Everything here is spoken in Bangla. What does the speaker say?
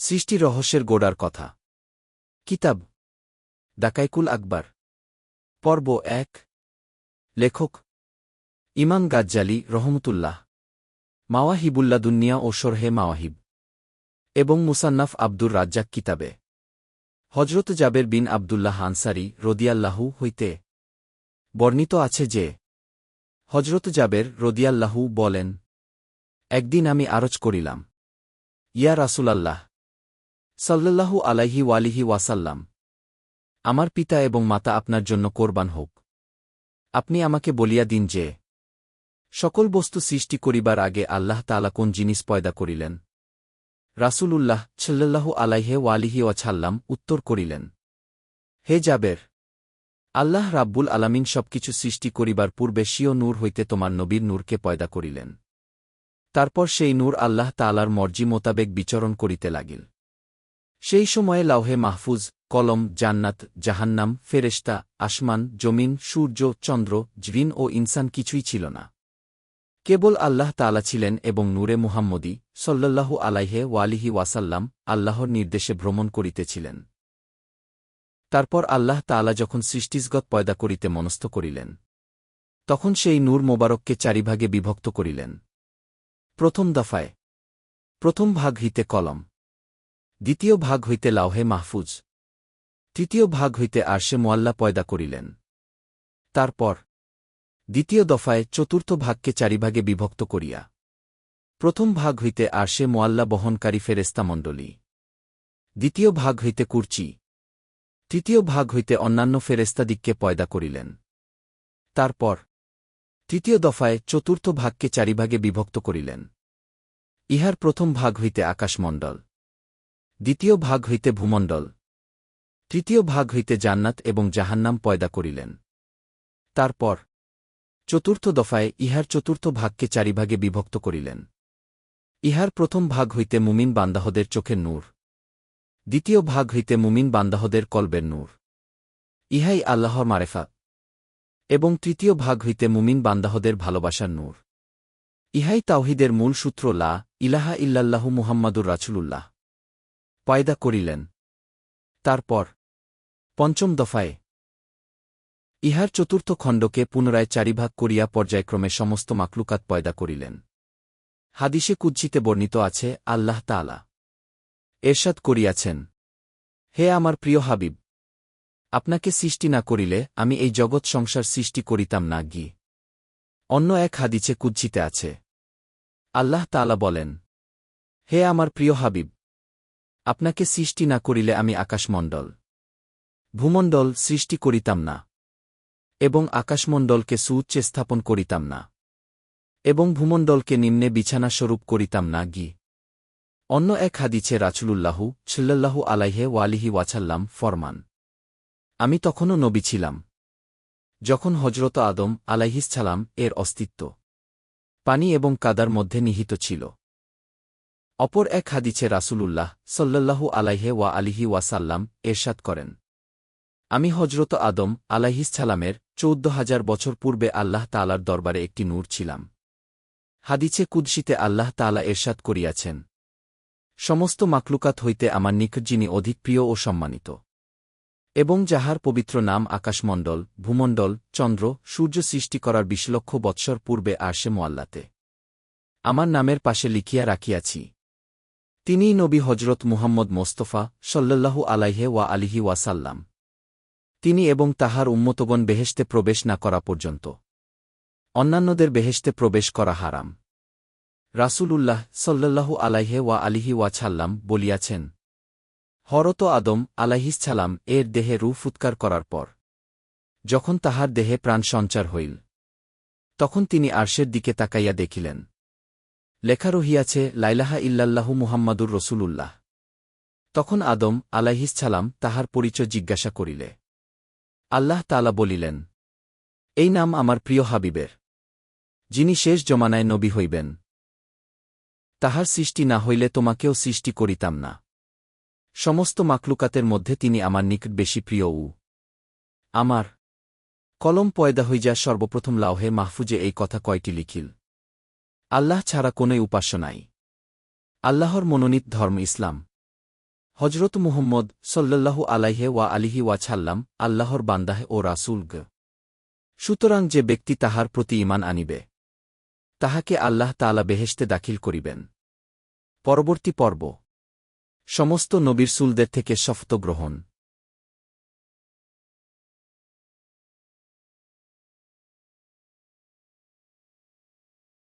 সৃষ্টি রহস্যের গোড়ার কথা। কিতাব। ডাকাইকুল আকবর। পর্ব এক। লেখক। ইমাম গাজ্জালি রহমতুল্লাহ। মাওয়াহিবুল্লা দুনিয়া ও সরহে মাওয়াহিব। এবং মুসান্নাফ আব্দুর রাজ্জাক কিতাবে। হজরত জাবের বিন আবদুল্লাহ আনসারি রদিয়াল্লাহু হইতে। বর্ণিত আছে যে হজরত জাবের রদিয়াল্লাহু বলেন, একদিন আমি আরজ করিলাম। ইয়া রাসুলাল্লাহ সাল্লাল্লাহু আলাইহি ওয়ালিহি ওয়াসাল্লাম। আমার পিতা এবং মাতা আপনার জন্য কোরবান হোক। আপনি আমাকে বলিয়া দিন যে, সকল বস্তু সৃষ্টি করিবার আগে আল্লাহ তালা কোন জিনিস পয়দা করিলেন? রাসূলুল্লাহ সাল্লাল্লাহু আলাইহে ওয়ালিহি ওয়াছাল্লাম উত্তর করিলেন, হে জাবের, আল্লাহ রাব্বুল আলামিন সবকিছু সৃষ্টি করিবার পূর্বে স্বীয় নূর হইতে তোমার নবীর নূরকে পয়দা করিলেন। তারপর সেই নূর আল্লাহ তালার মর্জি মোতাবেক বিচরণ করিতে লাগিল। সেই সময়ে লাউহে মাহফুজ, কলম, জান্নাত, জাহান্নাম, ফেরেশতা, আসমান, জমিন, সূর্য, চন্দ্র জভিন ও ইনসান কিছুই ছিল না। কেবল আল্লাহ তালা ছিলেন এবং নূরে মুহাম্মদী সল্লাল্লাহু আলাইহে ওয়ালিহি ওয়াসাল্লাম আল্লাহর নির্দেশে ভ্রমণ করিতেছিলেন তারপর আল্লাহ তালা যখন সৃষ্টিসগত পয়দা করিতে মনস্থ করিলেন, তখন সেই নূর মোবারককে চারিভাগে বিভক্ত করিলেন। প্রথম দফায়, প্রথম ভাগ হিতে কলম। দ্বিতীয় ভাগ হইতে লাউহে মাহফুজ। তৃতীয় ভাগ হইতে আরশে মোয়াল্লা পয়দা করিলেন। তারপর, দ্বিতীয় দফায় চতুর্থ ভাগকে চারিভাগে বিভক্ত করিয়া, প্রথম ভাগ হইতে আরশে মোয়াল্লা বহনকারী ফেরেস্তামণ্ডলী দ্বিতীয় ভাগ হইতে কুর্চি। তৃতীয় ভাগ হইতে অন্যান্য ফেরেস্তাদিককে পয়দা করিলেন। তারপর, তৃতীয় দফায় চতুর্থ ভাগকে চারিভাগে বিভক্ত করিলেন। ইহার প্রথম ভাগ হইতে আকাশমণ্ডল। দ্বিতীয় ভাগ হইতে ভূমণ্ডল। তৃতীয় ভাগ হইতে জান্নাত এবং জাহান্নাম পয়দা করিলেন। তারপর, চতুর্থ দফায় ইহার চতুর্থ ভাগকে চারিভাগে বিভক্ত করিলেন। ইহার প্রথম ভাগ হইতে মুমিন বান্দাহদের চোখের নূর। দ্বিতীয় ভাগ হইতে মুমিন বান্দাহদের কলবের নূর। ইহাই আল্লাহর মারেফা এবং তৃতীয় ভাগ হইতে মুমিন বান্দাহদের ভালোবাসার নূর। ইহাই তাওহিদের মূল সূত্র লা ইলাহা ইল্লাল্লাহু মুহাম্মাদুর রাছুলুল্লাহ পয়দা করিলেন। তারপর, পঞ্চম দফায়, ইহার চতুর্থ খণ্ডকে পুনরায় চারিভাগ করিয়া পর্যায়ক্রমে সমস্ত মাকলুকাত পয়দা করিলেন। হাদিসে কুজ্জিতে বর্ণিত আছে, আল্লাহ তালা এরশাদ করিয়াছেন, হে আমার প্রিয় হাবিব, আপনাকে সৃষ্টি না করিলে আমি এই জগৎ সংসার সৃষ্টি করিতাম না গি। অন্য এক হাদিছে কুজ্জিতে আছে। আল্লাহ তালা বলেন, হে আমার প্রিয় হাবিব আপনাকে সৃষ্টি না করিলে আমি আকাশমণ্ডল। ভূমণ্ডল সৃষ্টি করিতাম না। এবং আকাশমণ্ডলকে সুউচ্চে স্থাপন করিতাম না। এবং ভূমণ্ডলকে নিম্নে বিছানা স্বরূপ করিতাম না, গি। অন্য এক হাদিছে রাচুলুল্লাহু ছিল্লাল্লাহু আলাইহে ওয়ালিহি ওয়াছাল্লাম ফরমান, আমি তখনও নবী ছিলাম, যখন হজরত আদম আলাইহিসালাম এর অস্তিত্ব, পানি এবং কাদার মধ্যে নিহিত ছিল। অপর এক হাদিছে রাসূলুল্লাহ সল্লাল্লাহু আলাইহে ওয়া আলিহি ওয়াসাল্লাম এরশাদ করেন। আমি হজরত আদম আলাইহিসালামের চৌদ্দ হাজার বছর পূর্বে আল্লাহ তালার দরবারে একটি নূর ছিলাম। হাদিছে কুদ্সিতে আল্লাহ তালা এরশাদ করিয়াছেন, সমস্ত মাকলুকাত হইতে আমার নিকট যিনি অধিক প্রিয় ও সম্মানিত। এবং যাহার পবিত্র নাম আকাশমণ্ডল, ভূমণ্ডল, চন্দ্র, সূর্য সৃষ্টি করার বিশ লক্ষ বৎসর পূর্বে আরশে মোয়াল্লাতে আমার নামের পাশে লিখিয়া রাখিয়াছি তিনিই নবী হজরত মুহাম্মদ মোস্তফা সল্লাল্লাহু আলাইহে ওয়া আলিহি ওয়াসাল্লাম। তিনি এবং তাহার উম্মতগণ বেহেশতে প্রবেশ না করা পর্যন্ত। অন্যান্যদের বেহেশতে প্রবেশ করা হারাম। রাসূলুল্লাহ সল্লাল্লাহু আলাইহে ওয়া আলিহি ওয়াছাল্লাম বলিয়াছেন হরত আদম আলাইহিসালাম এর দেহে রু ফুৎকার করার পর, যখন তাহার দেহে প্রাণ সঞ্চার হইল, তখন তিনি আরশের দিকে তাকাইয়া দেখিলেন। লেখা রহিয়াছে লাইলাহা ইল্লাল্লাহু মুহাম্মাদুর রসুলুল্লাহ। তখন আদম আলাইহিসালাম তাহার পরিচয় জিজ্ঞাসা করিলে। আল্লাহ তালা বলিলেন, এই নাম আমার প্রিয় হাবিবের। যিনি শেষ জমানায় নবী হইবেন। তাহার সৃষ্টি না হইলে তোমাকেও সৃষ্টি করিতাম না। সমস্ত মাকলুকাতের মধ্যে তিনি আমার নিকট বেশি প্রিয় উ। আমার কলম পয়দা হইযা সর্বপ্রথম লাউহে মাহফুজে এই কথা কয়টি লিখিল। আল্লাহ ছাড়া কোনই উপাস্য নাই। আল্লাহর মনোনীত ধর্ম ইসলাম। হজরত মুহম্মদ সল্লাল্লাহু আলাইহে ওয়া আলিহি ওয়াছাল্লাম আল্লাহর বান্দাহে ও রাসূল গ। সুতরাং যে ব্যক্তি তাহার প্রতি ইমান আনিবে, তাহাকে আল্লাহ তালা বেহেশতে দাখিল করিবেন। পরবর্তী পর্ব। সমস্ত নবীর সুলদের থেকে শফত গ্রহণ।